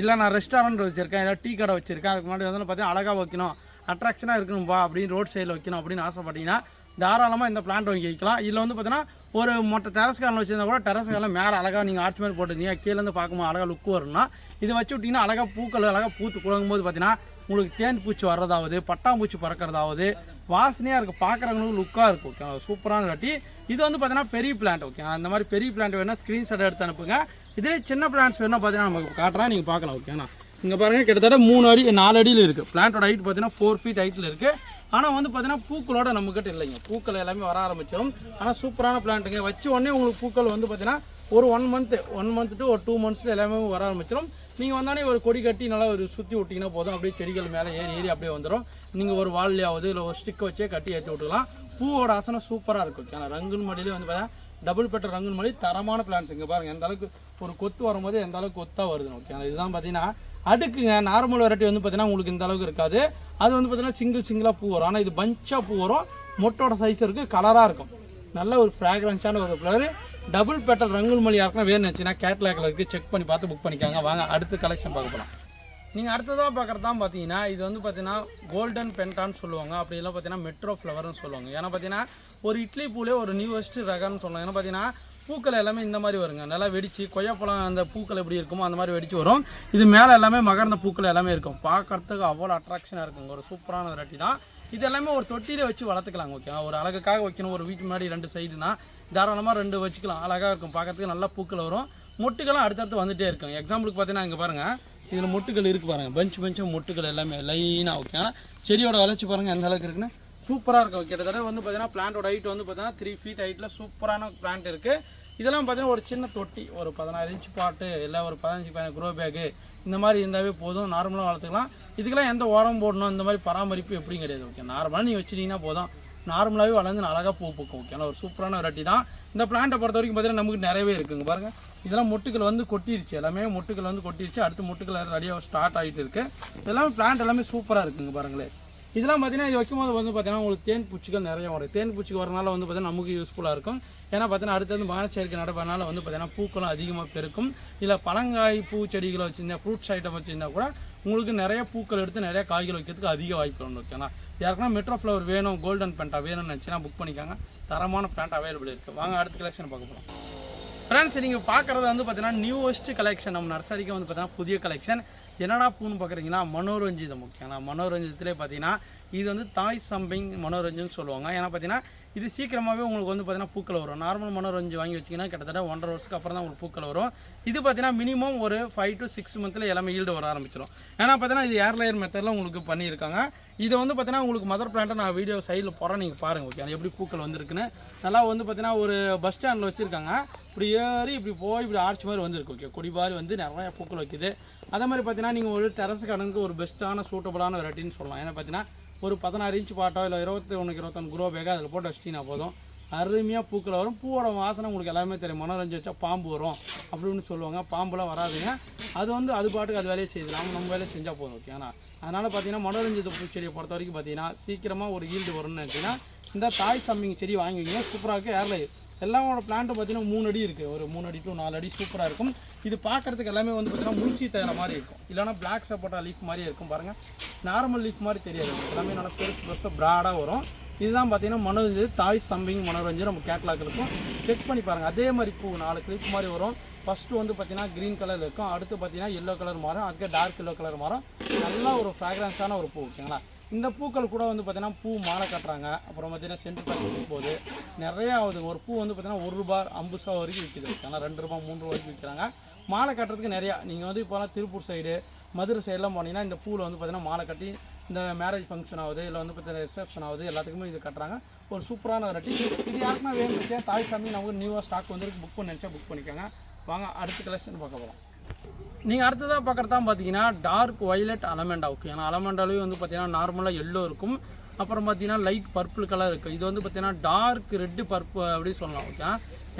இல்லை நான் ரெஸ்டாரண்ட் வச்சுருக்கேன் இல்லை டீ கடை வச்சுருக்கேன். அதுக்கு முன்னாடி வந்து பார்த்தீங்கன்னா அழகாக வைக்கணும். அட்ராக்ஷனாக இருக்கணும்பா அப்படின்னு ரோட் சைடில் வைக்கணும் அப்படின்னு ஆசைப்பட்டீங்கன்னா தாராளமாக இந்த பிளான்ட் வாங்கி வைக்கலாம். இதில் வந்து பார்த்தீங்கன்னா ஒரு மொட்டை டெரஸ் கார்டன் வச்சிருந்தா கூட டெரஸ் கார்டில் மேலே அழகாக நீங்கள் ஆர்ச் மாதிரி போட்டுருந்தீங்க கீழேருந்து பார்க்கும்போது அழகாக லுக் வரும்னா இதை வச்சு விட்டிங்கன்னா அழகாக பூக்கள் அழகாக பூத்து குழங்கும்போது பார்த்தீங்கன்னா உங்களுக்கு தேன் பூச்சி வர்றதாவது பட்டாம்பூச்சி பறக்கிறதாவது வாசனையாக இருக்குது பார்க்குறவங்களுக்கு லுக்காக இருக்கும் ஓகே சூப்பரான கட்டி இது வந்து பார்த்தீங்கன்னா பெரிய பிளான்ட் ஓகே அந்த மாதிரி பெரிய பிளான்ட் வேணால் ஸ்க்ரீன்ஷாட் எடுத்து அனுப்புங்க. இதிலே சின்ன பிளான்ட்ஸ் வேணால் பார்த்தீங்கன்னா நமக்கு காட்டுறேன் நீங்கள் பார்க்கலாம் ஓகேண்ணா இங்கே பாருங்கள் கிட்டத்தட்ட மூணு அடி நாலு அடியில் இருக்குது பிளான்ட்டோட ஹைட் பார்த்தீங்கன்னா ஃபோர் ஃபீட் ஹைட்டில் இருக்குது ஆனால் வந்து பார்த்தீங்கன்னா பூக்களோட நம்மக்கிட்ட இல்லைங்க. பூக்கள் எல்லாமே வர ஆரம்பிச்சிடும் ஆனால் சூப்பரான பிளான்ட்டுங்க வச்சு உடனே உங்களுக்கு பூக்கள் வந்து பார்த்தீங்கன்னா ஒரு one month one month to ஒரு டூ மந்த்ஸில் எல்லாமே வர ஆரம்பிச்சிடும் நீங்கள் வந்தானே ஒரு கொடி கட்டி நல்லா ஒரு சுற்றி விட்டிங்கன்னா போதும். அப்படியே செடிகள் மேலே ஏறி ஏறி அப்படியே வந்துடும் நீங்கள் ஒரு வால்லையாவது இல்லை ஒரு ஸ்டிக்கை வச்சே கட்டி ஏற்றி விட்டுக்கலாம். பூவோட ஆசனம் சூப்பராக இருக்கும். ஆனால் ரங்குன் மடியிலே வந்து பார்த்தா டபுள் பெட்டர் ரங்குன் மடி தரமான பிளான்ஸ் இங்கே பாருங்கள் எந்த அளவுக்கு ஒரு கொத்து வரும்போது எந்த அளவுக்கு கொத்தாக வருது ஓகே இதுதான் பார்த்தீங்கன்னா அடுக்குங்க நார்மல் வெரைட்டி வந்து பார்த்தீங்கன்னா உங்களுக்கு இந்த அளவுக்கு இருக்காது. அது வந்து பார்த்தீங்கன்னா சிங்கிள் சிங்கிளாக பூ வரும். ஆனால் இது பஞ்சாக பூ வரும். மொட்டோட சைஸ் இருக்குது கலராக இருக்கும். நல்ல ஒரு ஃப்ராக்ரன்ஸான ஒரு ஃப்ளவர் டபுள் பெட்டல் ரங்குல் மொழி யாருக்குன்னா வேணும்னு வச்சுன்னா கேட்லாக்ல இருக்குது செக் பண்ணி பார்த்து புக் பண்ணிக்காங்க. வாங்க அடுத்த கலெக்ஷன் பார்க்க போகலாம் நீங்கள் அடுத்ததாக பார்க்குறது தான் பார்த்தீங்கன்னா இது வந்து பார்த்தீங்கன்னா கோல்டன் பென்டான்னு சொல்லுவாங்க. அப்படி இல்லை பார்த்தீங்கன்னா மெட்ரோ ஃப்ளவர்னு சொல்லுவாங்க. ஏன்னா பார்த்தீங்கன்னா ஒரு இட்லி பூலே ஒரு நியூவஸ்ட் ரகம்னு சொல்லுவாங்க ஏன்னா பார்த்தீங்கன்னா பூக்கள் எல்லாமே இந்த மாதிரி வருங்க. நல்லா வெடிச்சு கொய்யாப்பழம் அந்த பூக்கள் எப்படி இருக்குமோ அந்த மாதிரி வெடிச்சு வரும். இது மேலே எல்லாமே மகர்ந்த பூக்கள் எல்லாமே இருக்கும். பார்க்கறதுக்கு அவ்வளோ அட்ராக்ஷனாக இருக்குங்க. ஒரு சூப்பரான வெரைட்டி தான். இது எல்லாமே ஒரு தொட்டியில வச்சு வளர்த்துக்கலாங்க ஓகே ஒரு அழகுக்காக வைக்கணும். ஒரு வீட்டு முன்னாடி ரெண்டு சைடுனா தாராளமாக ரெண்டு வச்சுக்கலாம். அழகாக இருக்கும். பார்க்கறதுக்கு நல்லா பூக்கள் வரும். மொட்டுகளும் அடுத்தடுத்து வந்துட்டே இருக்கும். எக்ஸாம்பிளுக்கு பார்த்தீங்கன்னா இங்கே பாருங்கள் இதில் மொட்டுகள் இருக்குது பாருங்கள் பெஞ்ச் பெஞ்சும் மொட்டுகள் எல்லாமே லைனாக ஓகே செடியோட வளர்ச்சி பாருங்கள் எந்த அளவுக்கு இருக்குன்னு? சூப்பராக இருக்கும். கிட்டத்தட்ட வந்து பார்த்தீங்கன்னா பிளான்ட்டோட ஹைட் வந்து பார்த்தீங்கன்னா த்ரீ ஃபீட் ஹைட்டில் சூப்பரான பிளான்ட் இருக்குது இதெல்லாம் பார்த்தீங்கன்னா ஒரு சின்ன தொட்டி ஒரு பதினாறு இன்ச் பாட்டு இல்லை ஒரு பதினஞ்சு பதினஞ்சு க்ரோ பேக்கு இந்த மாதிரி இருந்தாவே போதும். நார்மலாக வளர்த்துக்கலாம். இதுக்கெல்லாம் எந்த உரம் போடணும் இந்த மாதிரி பராமரிப்பு எப்படியும் கிடையாது. ஓகே நார்மலாக நீங்கள் வச்சுட்டிங்கன்னா போதும். நார்மலாகவே வளர்ந்து அழகாக பூ பூக்கும். ஓகே ஒரு சூப்பரான வெரைட்டி தான் இந்த பிளான்ட்டை பொறுத்த வரைக்கும் பார்த்தீங்கன்னா நமக்கு நிறையவே இருக்குங்க. பாருங்கள் இதெல்லாம் மொட்டுக்கள் வந்து கொட்டிருச்சு. எல்லாமே மொட்டுக்கள் வந்து கொட்டிருச்சு. அடுத்து மொட்டுக்கள் ரெடியாக ஸ்டார்ட் ஆகிட்டு இருக்குது இதெல்லாம் பிளான்ட் எல்லாமே சூப்பராக இருக்குங்க பாருங்களேன். இதெல்லாம் பார்த்தீங்கன்னா இது வைக்கும்போது வந்து பார்த்தீங்கன்னா உங்களுக்கு தேன் பூச்சிகள் நிறைய வரும். தேன் பூச்சிக்கு வரனால வந்து பார்த்தீங்கன்னா நமக்கு யூஸ்ஃபுல்லாக இருக்கும். ஏன்னா பார்த்தீங்கன்னா அடுத்தது வானச்சேர்க்கை நடப்பதனால வந்து பார்த்தீங்கன்னா பூக்களும் அதிகமாக பெருக்கும். இல்லை பழங்காய் பூச்செடிகளை வச்சுருந்தா ஃப்ரூட்ஸ் ஐட்டம் வச்சுருந்தா கூட உங்களுக்கு நிறைய பூக்கள் எடுத்து நிறைய காய்கள் வைக்கிறதுக்கு அதிக வாய்ப்பு உண்டு ஓகேங்களா யாருக்குன்னா மெட்ரோ ஃப்ளவர் வேணும் கோல்டன் பேண்ட்டாக வேணும்னு நினச்சினா புக் பண்ணிக்காங்க. தரமான பேண்ட் அவைலபிள் இருக்குது வாங்க அடுத்த கலெக்ஷன் பார்க்க போகிறோம் ஃப்ரெண்ட்ஸ் நீங்கள் பார்க்குறது வந்து பார்த்தீங்கன்னா நியூவஸ்ட் கலெக்ஷன் நம்ம நர்சரிக்கு வந்து பார்த்தீங்கன்னா புதிய கலெக்ஷன் என்னடா பூன்னு பார்க்குறீங்கன்னா மனோரஞ்சிதம் ஓகேங்களா மனோரஞ்சிதத்திலே பார்த்தீங்கன்னா இது வந்து தாய் சம்பிங் மனோரஞ்சன் சொல்லுவாங்க. ஏன்னா பார்த்தீங்கன்னா இது சீக்கிரமாகவே உங்களுக்கு வந்து பார்த்தீங்கன்னா பூக்கள் வரும். நார்மல் மனோரஞ்சு வாங்கி வச்சிங்கன்னா கிட்டத்தட்ட ஒன்றரை வருஷத்துக்கு அப்புறம் தான் உங்களுக்கு பூக்கள் வரும். இது பார்த்தீங்கன்னா மினிமம் ஒரு ஃபைவ் டு சிக்ஸ் மந்த்தில் எல்லாமே ஈல்டு வர ஆரம்பிச்சிடும் ஏன்னா பார்த்தீங்கன்னா இது ஏர்லையர் மெத்தடில் உங்களுக்கு பண்ணியிருக்காங்க. இதை வந்து பார்த்தீங்கன்னா உங்களுக்கு மதர் பிளான்ட்டை நான் வீடியோ சைடில் போகிறேன் நீங்கள் பாருங்கள் ஓகே அது எப்படி பூக்கள் வந்திருக்குன்னு. நல்லா வந்து பார்த்தீங்கன்னா ஒரு பஸ் ஸ்டாண்டில் வச்சுருக்காங்க. இப்படி ஏறி இப்படி போய் இப்படி ஆர்ச் மாதிரி வந்துருக்கு ஓகே கொடிபாரி வந்து நிறையா பூக்கள் வைக்குது. அதே மாதிரி பார்த்தீங்கன்னா நீங்கள் ஒரு டெரஸ் கடனுக்கு ஒரு பெஸ்ட்டான சூட்டபுளான வெரைட்டின்னு சொல்லலாம். ஏன்னா பார்த்தீங்கன்னா ஒரு பதினாறு இன்ச் பாட்டோ இல்லை இருபத்தி ஒன்றுக்கு இருபத்தொன்று குரோ பேக்கோ அதில் போட்டு வச்சிட்டிங்கன்னா போதும். அருமையாக பூக்கள் வரும். பூவோட வாசனை உங்களுக்கு எல்லாமே தெரியும். மனோரஞ்சு வச்சா பாம்பு வரும் அப்படின்னு சொல்லுவாங்க. பாம்புலாம் வராதுங்க. அது வந்து அது பாட்டுக்கு அது வேலையை செய்யுது. நம்ம நம்ம வேலையை செஞ்சால் போதும் ஓகேங்களா அதனால் பார்த்தீங்கன்னா மனோரஞ்சித பூச்செடியை பொறுத்த வரைக்கும் பார்த்தீங்கன்னா சீக்கிரமாக ஒரு ஈல்டு வரும்னு நினச்சிங்கன்னா இந்த தாய் சம்மிங் செடி வாங்கி வைங்க சூப்பராக இருக்குது ஏர்லை எல்லாமோட பிளான்ட்டு பார்த்தீங்கன்னா மூணு அடி இருக்குது ஒரு மூணு அடி டு நாலு அடி சூப்பராக இருக்கும். இது பார்க்கறதுக்கு எல்லாமே வந்து பார்த்தீங்கன்னா முழுச்சி தர மாதிரி இருக்கும். இல்லைன்னா பிளாக் சப்போட்டா லீஃப் மாதிரியே இருக்கும் பாருங்கள் நார்மல் லீஃப் மாதிரி தெரியாது. எல்லாமே நல்லா பெருசு பெருசாக ப்ராடாக வரும். இதுதான் பார்த்தீங்கன்னா மனோரஞ்சு தாய் சம்பிங் மனோரஞ்சு நம்ம கேட்லாக் இருக்கும். செக் பண்ணி பாருங்கள் அதே மாதிரி பூ நாலு கிளிப் மாதிரி வரும். ஃபஸ்ட்டு வந்து பார்த்தீங்கன்னா க்ரீன் கலர் இருக்கும். அடுத்து பார்த்தீங்கன்னா எல்லோ கலர் மாறும். அதுக்கு டார்க் எல்லோ கலர் மாறும். நல்லா ஒரு ஃப்ராக்ரன்ஸான ஒரு பூ ஓகேங்களா? இந்த பூக்கள் கூட வந்து பார்த்தீங்கன்னா பூ மாலை கட்டுறாங்க. அப்புறம் பார்த்தீங்கன்னா சென்ட் பேக் போகுது நிறைய ஆகுது. ஒரு பூ வந்து பார்த்தீங்கன்னா ஒரு ரூபா ஐம்பது ரூபா வரைக்கும் விற்கிது ஏன்னா ரெண்டு ரூபா மூணு ரூபா வரைக்கும் விற்கிறாங்க மாலை கட்டுறதுக்கு நிறையா. நீங்கள் வந்து இப்போலாம் திருப்பூர் சைடு மதுரை சைடெலாம் போனீங்கன்னா இந்த பூவில் வந்து பார்த்தீங்கன்னா மாலை கட்டி இந்த மேரேஜ் ஃபங்க்ஷன் ஆகுது இல்லை வந்து பார்த்தீங்கன்னா ரிசப்ஷன் ஆகுது எல்லாத்துக்குமே இது கட்டுறாங்க. ஒரு சூப்பரான ரெட்டி இது யாருக்குன்னா வேணும் தாய் சாமி நமக்கு நியூவாக ஸ்டாக் வந்துருக்கு புக் பண்ணி நினச்சா புக் பண்ணிக்கோங்க. வாங்க அடுத்த கலெக்ஷன் பார்க்க போகலாம் நீங்கள் அடுத்ததாக பார்க்குறதா பார்த்தீங்கன்னா டார்க் ஒய்லெட் அலமெண்டா ஓகே ஏன்னா அலமெண்டாலேயும் வந்து பார்த்தீங்கன்னா நார்மலாக எல்லோ இருக்கும். அப்புறம் பார்த்தீங்கன்னா லைட் பர்பிள் கலர் இருக்குது இது வந்து பார்த்தீங்கன்னா டார்க் ரெட்டு பர்ப்பு அப்படின்னு சொல்லலாம் ஓகே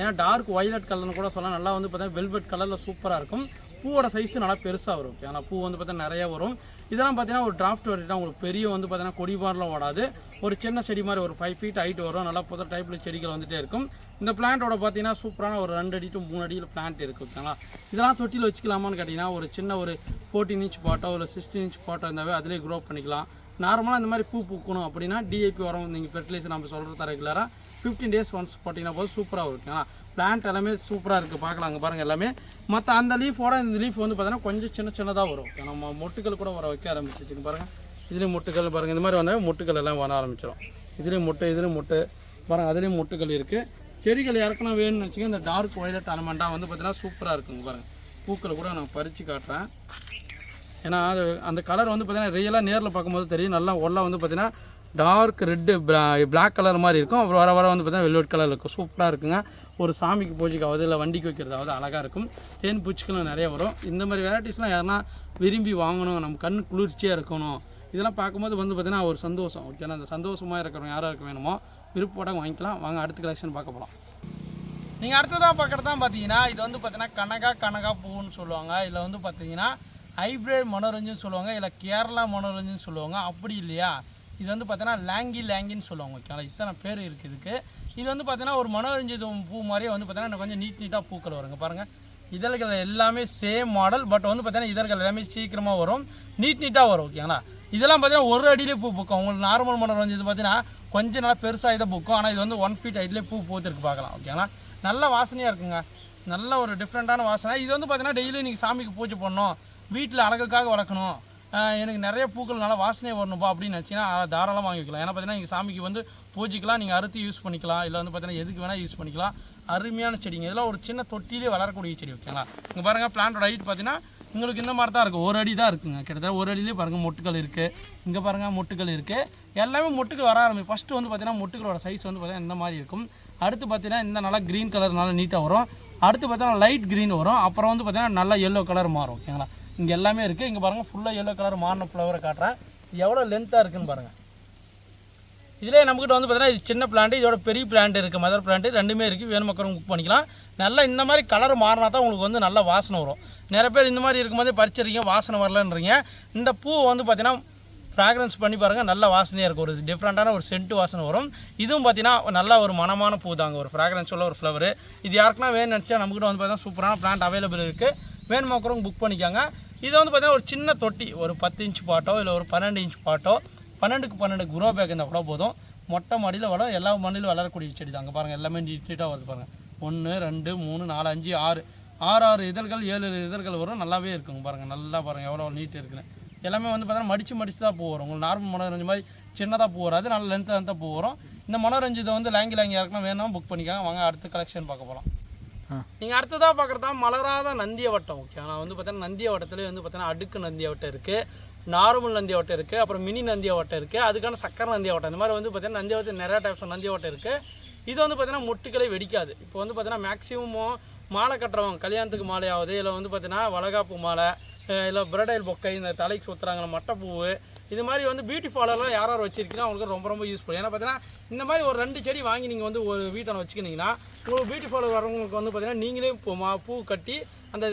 ஏன்னா டார்க் வயலட் கலர்னு கூட சொல்லலாம். நல்லா வந்து பார்த்தீங்கன்னா வெல்வெட் கலரில் சூப்பராக இருக்கும். பூவோட சைஸ் நல்லா பெருசாக வரும் ஓகே ஆனால் பூ வந்து பார்த்தீங்கன்னா நிறைய வரும். இதெல்லாம் பார்த்தீங்கன்னா ஒரு டிராஃப்ட் வெரைட்டி உங்களுக்கு பெரிய வந்து பார்த்தீங்கன்னா கொடி மாதிரிலாம் ஓடாது. ஒரு சின்ன செடி மாதிரி ஒரு ஃபைவ் ஃபீட் ஹைட் வரும். நல்லா புது டைப்பில் செடிகள் வந்துகிட்டே இருக்கும். இந்த பிளான்ட்டோட பார்த்தீங்கன்னா சூப்பரான ஒரு ரெண்டு அடி டு மூணு அடியில் பிளான்ட் இருக்குது ஓகேங்களா இதெல்லாம் தொட்டியில் வச்சுக்கலாமான்னு கேட்டிங்கன்னா ஒரு சின்ன ஒரு ஃபோர்டீன் இன்ச் பாட்டோ ஒரு சிக்ஸ்டீன் இன்ச் பாட்டோ இருந்தாவே அதிலே க்ரோ பண்ணிக்கலாம். நார்மலாக இந்த மாதிரி பூ பூக்கணும் அப்படின்னா டிஏபி உரம் நீங்கள் ஃபெர்டிலைசர் நம்ம சொல்கிறது ரெகுலராக ஃபிஃப்டீன் டேஸ் ஒன்ஸ் போட்டிங்கன்னா போது சூப்பராக இருக்குங்களா பிளான்ட் எல்லாமே சூப்பராக இருக்குது பார்க்கலாம் அங்கே பாருங்கள் எல்லாமே. மற்ற அந்த லீஃபோட இந்த லீஃப் வந்து பார்த்தீங்கன்னா கொஞ்சம் சின்ன சின்னதாக வரும். நம்ம மொட்டுக்கள் கூட வர வைக்க ஆரம்பிச்சிச்சுங்க பாருங்கள் இதுலேயும் மொட்டுக்கள் பாருங்கள் இந்த மாதிரி வந்தால் மொட்டுக்கள் எல்லாம் வர ஆரம்பிச்சிடும் இதுலேயும் மொட்டை இதுலேயும் மொட்டு பாருங்கள் அதுலேயும் மொட்டுக்கள் இருக்குது செடிகள் இறக்கணும் வேணும்னு வச்சுக்கோங்க இந்த டார்க் ஒயிலட் அலமெண்ட்டாக வந்து பார்த்தீங்கன்னா சூப்பராக இருக்குங்க பாருங்கள் பூக்களை கூட நான் பறித்து காட்டுறேன். ஏன்னா அது அந்த கலர் வந்து பார்த்திங்கன்னா ரியலாக நேரில் பார்க்கும்போது தெரியும். நல்லா ஒல்லா வந்து பார்த்தீங்கன்னா டார்க் ரெட்டு பிளாக் கலர் மாதிரி இருக்கும். அப்புறம் வர வர வந்து பார்த்தீங்கன்னா வெல்வெட் கலர் இருக்கும். சூப்பராக இருக்குங்க. ஒரு சாமிக்கு பூஜைக்காவது இல்லை வண்டிக்கு வைக்கிறதாவது அழகாக இருக்கும். தேன் பூச்சிகளும் நிறைய வரும். இந்த மாதிரி வெரைட்டிஸ்லாம் யாருன்னா விரும்பி வாங்கணும். நம்ம கண் குளிர்ச்சியாக இருக்கணும். இதெல்லாம் பார்க்கும்போது வந்து பார்த்திங்கன்னா ஒரு சந்தோஷம். ஓகேனா அந்த சந்தோஷமாக இருக்கிறவங்க யாராக இருக்க வேணுமோ விருப்பப்பட வாங்கிக்கலாம். வாங்க அடுத்த கலெக்ஷன் பார்க்க போகலாம் நீங்கள் அடுத்ததாக பார்க்குறது தான் பார்த்தீங்கன்னா இது வந்து பார்த்தீங்கன்னா கனகா கனகா பூன்னு சொல்லுவாங்க. இதில் வந்து பார்த்தீங்கன்னா ஹைப்ரிட் மனோரஞ்சன் சொல்லுவாங்க இல்லை கேரளா மனோரஞ்சன் சொல்லுவாங்க அப்படி இல்லையா? இது வந்து பார்த்தீங்கன்னா லேங்கி லேங்கின்னு சொல்லுவாங்க ஓகேங்களா இத்தனை பேர் இருக்குது இதுக்கு. இது வந்து பார்த்தீங்கன்னா ஒரு மனோரஞ்சிதம் பூ மாதிரியே வந்து பார்த்தீங்கன்னா கொஞ்சம் நீட் நீட்டாக பூக்கள் வருங்க. பாருங்கள் இதழ்கள் எல்லாமே சேம் மாடல் பட் வந்து பார்த்தீங்கன்னா இதழ்கள் எல்லாமே சீக்கிரமாக வரும். நீட் நீட்டாக வரும் ஓகேங்களா இதெல்லாம் பார்த்தீங்கன்னா ஒரு அடியிலே பூ பூக்கும். உங்களுக்கு நார்மல் மனோரஞ்சு இது பார்த்தீங்கன்னா கொஞ்சம் நல்லா பெருசாக இதை பூக்கும். ஆனால் இது வந்து ஒன் ஃபீட் ஹைட்லேயே பூ பூத்துருக்கு பார்க்கலாம் ஓகேங்களா நல்ல வாசனையாக இருக்குங்க. நல்ல ஒரு டிஃப்ரெண்ட்டான வாசனை. இது வந்து பார்த்தீங்கன்னா டெய்லி நீங்கள் சாமிக்கு பூஜை பண்ணணும். வீட்டில் அழகுக்காக வளர்க்கணும். எனக்கு நிறைய பூக்கள் நல்லா வாசனை வரணும்ப்பா அப்படின்னு நினச்சிங்கன்னா தாராளமாக வாங்கிக்கலாம். ஏன்னா பார்த்தீங்கன்னா நீங்கள் சாமிக்கு வந்து பூஜைக்கெலாம் நீங்கள் அறுத்து யூஸ் பண்ணிக்கலாம். இல்லை வந்து பார்த்தீங்கன்னா எதுக்கு வேணால் யூஸ் பண்ணிக்கலாம். அருமையான செடிங்க. இதெல்லாம் ஒரு சின்ன தொட்டிலே வளரக்கூடிய செடி ஓகேங்களா இங்கே பாருங்கள் பிளான்டோட ஹைட் பார்த்தீங்கன்னா உங்களுக்கு இந்த மாதிரி தான் இருக்கும். ஒரு அடி தான் இருக்குங்க. கிட்டத்தட்ட ஒரு அடியிலே பாருங்கள் மொட்டுக்கள் இருக்குது இங்கே பாருங்கள் மொட்டுக்கள் இருக்குது எல்லாமே மொட்டுக்கள் வர ஆரம்பிக்கும். ஃபஸ்ட்டு வந்து பார்த்தீங்கன்னா மொட்டுகளோட சைஸ் வந்து பார்த்தீங்கன்னா இந்த மாதிரி இருக்கும். அடுத்து பார்த்தீங்கன்னா இந்த நல்லா க்ரீன் கலர் நல்லா நீட்டாக வரும். அடுத்து பார்த்தீங்கன்னா லைட் க்ரீன் வரும். அப்புறம் வந்து பார்த்தீங்கன்னா நல்லா எல்லோ கலர் மாறும் ஓகேங்களா இங்கே எல்லாமே இருக்குது இங்கே பாருங்கள் ஃபுல்லாக எல்லோ கலர் மாறின ஃப்ளவரை காட்டுறேன். எவ்வளோ லென்த்தாக இருக்குன்னு பாருங்கள் இதிலே நம்மக்கிட்ட வந்து பார்த்தீங்கன்னா இது சின்ன பிளான்ட் இதோட பெரிய பிளான்ட் இருக்குது மதர் பிளான்ட் ரெண்டுமே இருக்குது வேணும் மக்களும் புக் பண்ணிக்கலாம். நல்லா இந்த மாதிரி கலர் மாறினா தான் உங்களுக்கு வந்து நல்லா வாசனை வரும். நிறைய பேர் இந்த மாதிரி இருக்கும்போது பறிச்சிருக்கீங்க வாசனை வரலன்றீங்க. இந்த பூ வந்து பார்த்தீங்கன்னா ஃப்ராக்ரன்ஸ் பண்ணி பாருங்கள் நல்ல வாசனையாக இருக்கும். ஒரு டிஃப்ரெண்ட்டான ஒரு சென்ட் வாசனை வரும். இதுவும் பார்த்தீங்கன்னா நல்ல ஒரு மனமான பூ தாங்க. ஒரு ஃப்ராக்ரன்ஸ் உள்ள ஒரு ஃப்ளவர் இது யாருக்குன்னா வேணும்னு நினச்சா நம்மக்கிட்ட வந்து பார்த்தீங்கன்னா சூப்பரான பிளான்ட் அவைலபிள் இருக்குது வேணுமாக்கிறவங்க புக் பண்ணிக்காங்க. இது வந்து பார்த்திங்கன்னா ஒரு சின்ன தொட்டி ஒரு பத்து இன்ச் பாட்டோ இல்லை ஒரு பன்னெண்டு இன்ச் பாட்டோ பன்னெண்டுக்கு பன்னெண்டு குரோ பேக் இருந்தால் கூட போதும். மொட்டை மாடியில் வளரும் எல்லா மண்ணிலும் வளரக்கூடிய செடி தாங்க பாருங்கள் எல்லாமே நீட் நீட்டாக வருது பாருங்கள் ஒன்று ரெண்டு மூணு நாலு அஞ்சு ஆறு. ஆறு ஆறு இதழ்கள் ஏழு இதழ்கள் வரும். நல்லாவே இருக்குங்க பாருங்கள் நல்லா பாருங்கள் எவ்வளோ நீட்டு இருக்குன்னு. எல்லாமே வந்து பார்த்தீங்கன்னா மடித்து மடித்து தான் பூ வரும். உங்களுக்கு நார்மல் மனோரஞ்சு மாதிரி சின்னதாக பூ வராது. நல்ல லென்த்தாக லென்த்தாக பூ வரும். இந்த மனோரஞ்சு இதை வந்து லாங்கி லாங்கி யாருக்குன்னா வேணும் புக் பண்ணிக்காங்க. வாங்க அடுத்த கலெக்ஷன் பார்க்க போகலாம் நீங்கள் அடுத்ததாக பார்க்குறதா மலராத நந்திய வட்டம் ஓகே ஆனால் வந்து பார்த்தீங்கன்னா நந்திய வட்டத்துலேயே வந்து பார்த்தீங்கன்னா அடுக்கு நந்திய வட்டம் இருக்குது நார்மல் நந்திய வட்டம் இருக்குது அப்புறம் மினி நந்திய வட்டம் இருக்குது அதுக்கான சக்கரை நந்திய வட்டம். இந்த மாதிரி வந்து பார்த்தீங்கன்னா நந்திய வட்டம் நிறையா டைப்ஸ் நந்திய வட்டம் இருக்குது இது வந்து பார்த்தீங்கன்னா முட்டுக்களை வெடிக்காது. இப்போ வந்து பார்த்தீங்கன்னா மேக்ஸிமம் மாலை கட்டுறவங்க கல்யாணத்துக்கு மாலையாவது இல்லை வந்து பார்த்தீங்கன்னா வளகாப்பு மாலை இல்லை பிரடைல் பொக்கை இந்த தலைக்கு சுற்றுறாங்கள மட்டைப்பூவு இது மாதிரி வந்து பியூட்டி பார்லர்லாம் யார் யார் வச்சிருக்கீங்களோ அவங்களுக்கு ரொம்ப ரொம்ப யூஸ்ஃபுல் ஏன்னா பார்த்தீங்கன்னா இந்த மாதிரி ஒரு ரெண்டு செடி வாங்கி நீங்கள் வந்து ஒரு வீட்டை வச்சுக்கினீங்கன்னா உங்களுக்கு பியூட்டி பார்லர் வரவங்களுக்கு வந்து பார்த்தீங்கன்னா நீங்களே மா பூ கட்டி அந்த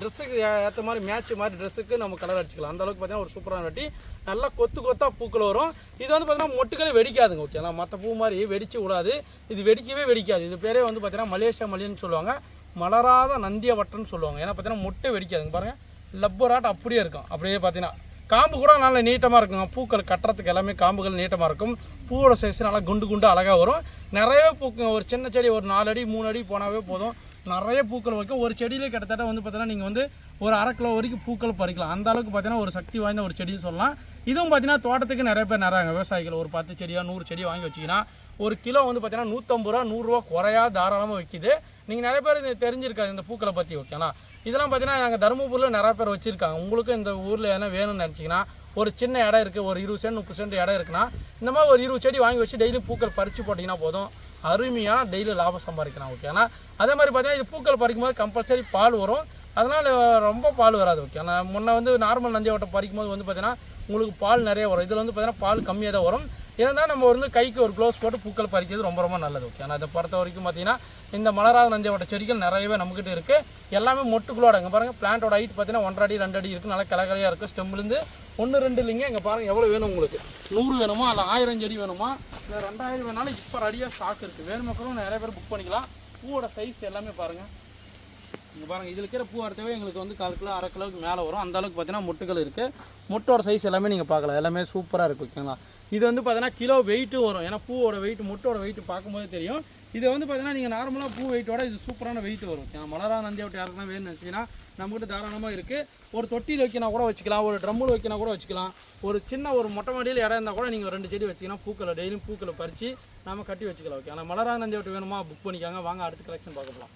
ட்ரெஸ்ஸுக்கு ஏற்ற மாதிரி மேட்ச் மாதிரி ட்ரெஸ்ஸுக்கு நம்ம கலர் அடிச்சுக்கலாம். அந்த அளவுக்கு பார்த்தீங்கன்னா ஒரு சூப்பரான வெட்டி நல்லா கொத்து கொத்தாக பூக்கள் வரும். இது வந்து பார்த்தீங்கன்னா மொட்டுக்களே வெடிக்காதுங்க ஓகேங்களா மற்ற பூ மாதிரி வெடிச்சு விடாது. இது வெடிக்கவே வெடிக்காது. இது பேரே வந்து பார்த்தீங்கன்னா மலேசியா மல்லின்னு சொல்லுவாங்க. மலராத நந்திய வட்டம்னு சொல்லுவாங்க. ஏன்னா பார்த்தீங்கன்னா மொட்டை வெடிக்காதுங்க பாருங்கள் லப்பராட் அப்படியே இருக்கும். அப்படியே பார்த்தீங்கன்னா காம்பு கூட நல்ல நீட்டமாக இருக்குங்க பூக்கள் கட்டுறதுக்கு எல்லாமே காம்புகள் நீட்டமாக இருக்கும். பூவோட சைஸ் நல்லா குண்டு குண்டு அழகாக வரும். நிறைய பூக்குங்க ஒரு சின்ன செடி ஒரு நாலு அடி மூணு அடி போனாவே போதும். நிறைய பூக்கள் வைக்கும். ஒரு செடியிலே கிட்டத்தட்ட வந்து பார்த்தீங்கன்னா நீங்கள் வந்து ஒரு அரை கிலோ வரைக்கும் பூக்கள் பறிக்கலாம். அந்த அளவுக்கு பார்த்தீங்கன்னா ஒரு சக்தி வாய்ந்த ஒரு செடின்னு சொல்லலாம். இதுவும் பார்த்தீங்கன்னா தோட்டத்துக்கு நிறைய பேர் நிறையாங்க விவசாயிகள் ஒரு பத்து செடியாக நூறு செடி வாங்கி வச்சிங்கன்னா ஒரு கிலோ வந்து பார்த்தீங்கன்னா நூற்றம்பது ரூபா நூறுரூவா குறையா தாராளமாக விற்கிது நீங்கள் நிறைய பேர் தெரிஞ்சிருக்காது இந்த பூக்களை பற்றி ஓகேங்களா இதெல்லாம் பார்த்தீங்கன்னா நாங்கள் தருமபுரியில் நிறையா பேர் வச்சுருக்காங்க. உங்களுக்கு இந்த ஊரில் எதனா வேணும்னு நினச்சிங்கன்னா ஒரு சின்ன இடம் இருக்குது ஒரு இருபது சென்ட் முப்பது சென்ட் இடம் இருக்குன்னா இந்த மாதிரி ஒரு இருபது செடி வாங்கி வச்சு டெய்லி பூக்கள் பறித்து போட்டிங்கன்னா போதும். அருமையாக டெய்லி லாபம் சம்பாதிக்கலாம் ஓகேனா அதே மாதிரி பார்த்தீங்கன்னா இது பூக்கள் பறிக்கும் போது கம்பல்சரி பால் வரும். அதனால் ரொம்ப பால் வராது ஓகே ஆனால் முன்ன வந்து நார்மல் நந்தி ஓட்டம் பறிக்கும் போது வந்து பார்த்தீங்கன்னா உங்களுக்கு பால் நிறைய வரும். இதில் வந்து பார்த்தீங்கன்னா பால் கம்மியாக தான் வரும். இருந்தால் நம்ம வந்து கைக்கு ஒரு க்ளோஸ் போட்டு பூக்கள் பறிக்கிறது ரொம்ப ரொம்ப நல்லது ஓகே ஆனால் இதை பொறுத்த வரைக்கும் பார்த்தீங்கன்னா இந்த மலராத நந்திய வட்ட செடிகள் நிறையவே நம்மக்கிட்ட இருக்குது எல்லாமே மொட்டுக்குள்ளோட இங்கே பாருங்கள் பிளான்ட்டோட ஹைட் பார்த்தீங்கன்னா ஒன்றரை அடி ரெண்டு அடி இருக்குது நல்லா கலகலையாக இருக்குது ஸ்டெம்லேருந்து ஒன்று ரெண்டு இல்லைங்க. இங்கே பாருங்கள் எவ்வளோ வேணும் உங்களுக்கு? நூறு வேணுமா? இல்லை ஆயிரம் செடி வேணுமா? இல்லை ரெண்டாயிரம் வேணாலும் இப்போ ரெடியாக ஸ்டாக் இருக்குது வேணும் மக்களும் நிறைய பேர் புக் பண்ணிக்கலாம். பூவோட சைஸ் எல்லாமே பாருங்கள் இங்கே பாருங்கள் இதில் இருக்கிற பூ அடுத்தவே எங்களுக்கு வந்து கால் கிலோ அரை கிலோவுக்கு மேலே வரும். அந்த அளவுக்கு பார்த்தீங்கன்னா மொட்டுகள் இருக்குது மொட்டோட சைஸ் எல்லாமே நீங்கள் பார்க்கலாம். எல்லாமே சூப்பராக இருக்குது ஓகேங்களா இது வந்து பார்த்தீங்கன்னா கிலோ வெயிட்டும் வரும். ஏன்னா பூவோட வெயிட் மொட்டோட வெயிட் பார்க்கும்போது தெரியும். இது வந்து பார்த்தீங்கன்னா நீங்கள் நார்மலாக பூ வெயிட்டோட இது சூப்பரான வெயிட் வரும். மலரா நந்தியை விட்டு யாருக்குன்னா வேணும்னு நினச்சிங்கன்னா நம்மகிட்ட தாராளமாக இருக்குது ஒரு தொட்டியில் வைக்கினா கூட வச்சுக்கலாம். ஒரு ட்ரம்மில் வைக்கினா கூட வச்சுக்கலாம். ஒரு சின்ன ஒரு மொட்டை மாடியில் இடம் இருந்தால் கூட நீங்கள் ரெண்டு செடி வச்சிங்கன்னா பூக்களை டெய்லியும் பூக்களை பறித்து நம்ம கட்டி வச்சுக்கலாம். ஓகே ஆனால் மலரா நந்தியை விட்டு வேணுமா? புக் பண்ணிக்காங்க. வாங்க அடுத்த கலெக்ஷன் பார்க்கலாம்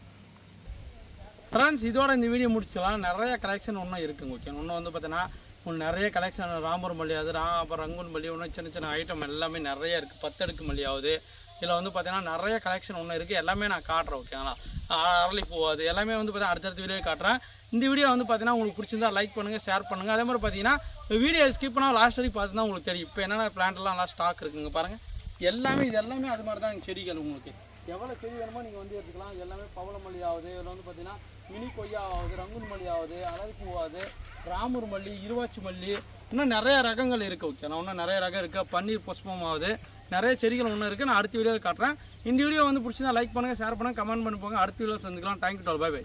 ஃப்ரெண்ட்ஸ் இதோட இந்த வீடியோ முடிச்சிடலாம் நிறைய கலெக்ஷன் ஒன்றும் இருக்குங்க. ஓகே ஒன்று வந்து பார்த்தீங்கன்னா உங்களுக்கு நிறைய கலெக்ஷன் ராமர் மல்லி அது ரா அப்புறம் ரங்கூன் மல்லி ஒன்றும் சின்ன சின்ன ஐட்டம் எல்லாமே நிறைய இருக்குது பத்தடுக்கு மல்லி ஆகுது. இதில் வந்து பார்த்தீங்கன்னா நிறைய கலெக்ஷன் ஒன்று இருக்குது எல்லாமே நான் காட்டுறேன் ஓகேங்களா அரளிப்பூ அது எல்லாமே வந்து பார்த்தீங்கன்னா அடுத்தடுத்த வீடியோ காட்டுறேன். இந்த வீடியோ வந்து பார்த்தீங்கன்னா உங்களுக்கு பிடிச்சிருந்தா லைக் பண்ணுங்கள் ஷேர் பண்ணுங்கள் அதே மாதிரி பார்த்தீங்கன்னா வீடியோ ஸ்கிப் பண்ணால் லாஸ்ட் வரைக்கும் பார்த்து தான் உங்களுக்கு தெரியும். இப்போ என்னென்ன பிளான்ட்லாம் நல்லா ஸ்டாக் இருக்குங்க பாருங்கள் எல்லாமே இது எல்லாமே அது மாதிரி தான் செடிகள் உங்களுக்கு. எவ்வளோ செடி வேணுமோ நீங்கள் வந்து எடுத்துக்கலாம். எல்லாமே பவளமல்லி ஆகுது. இதில் வந்து பார்த்தீங்கன்னா மினி கொய்யா ஆகுது ரங்குன் மல்லி ஆகுது அழகு பூ ஆகுது. ராமர் மல்லி இருவாச்சி மல்லி இன்னும் நிறைய ரகங்கள் இருக்குது ஓகே நான் இன்னும் நிறைய ரகம் இருக்குது பன்னீர் புஷ்பம் ஆகுது நிறைய செடிகள் ஒன்று இருக்குது நான் அடுத்த வீடியோவில் காட்டுறேன். இந்த வீடியோ வந்து பிடிச்சிருந்தா லைக் பண்ணுங்கள் ஷேர் பண்ணுங்கள் கமெண்ட் பண்ணி போங்க. அடுத்த வீடியோவில் சந்திக்கலாம். Thank you doll by by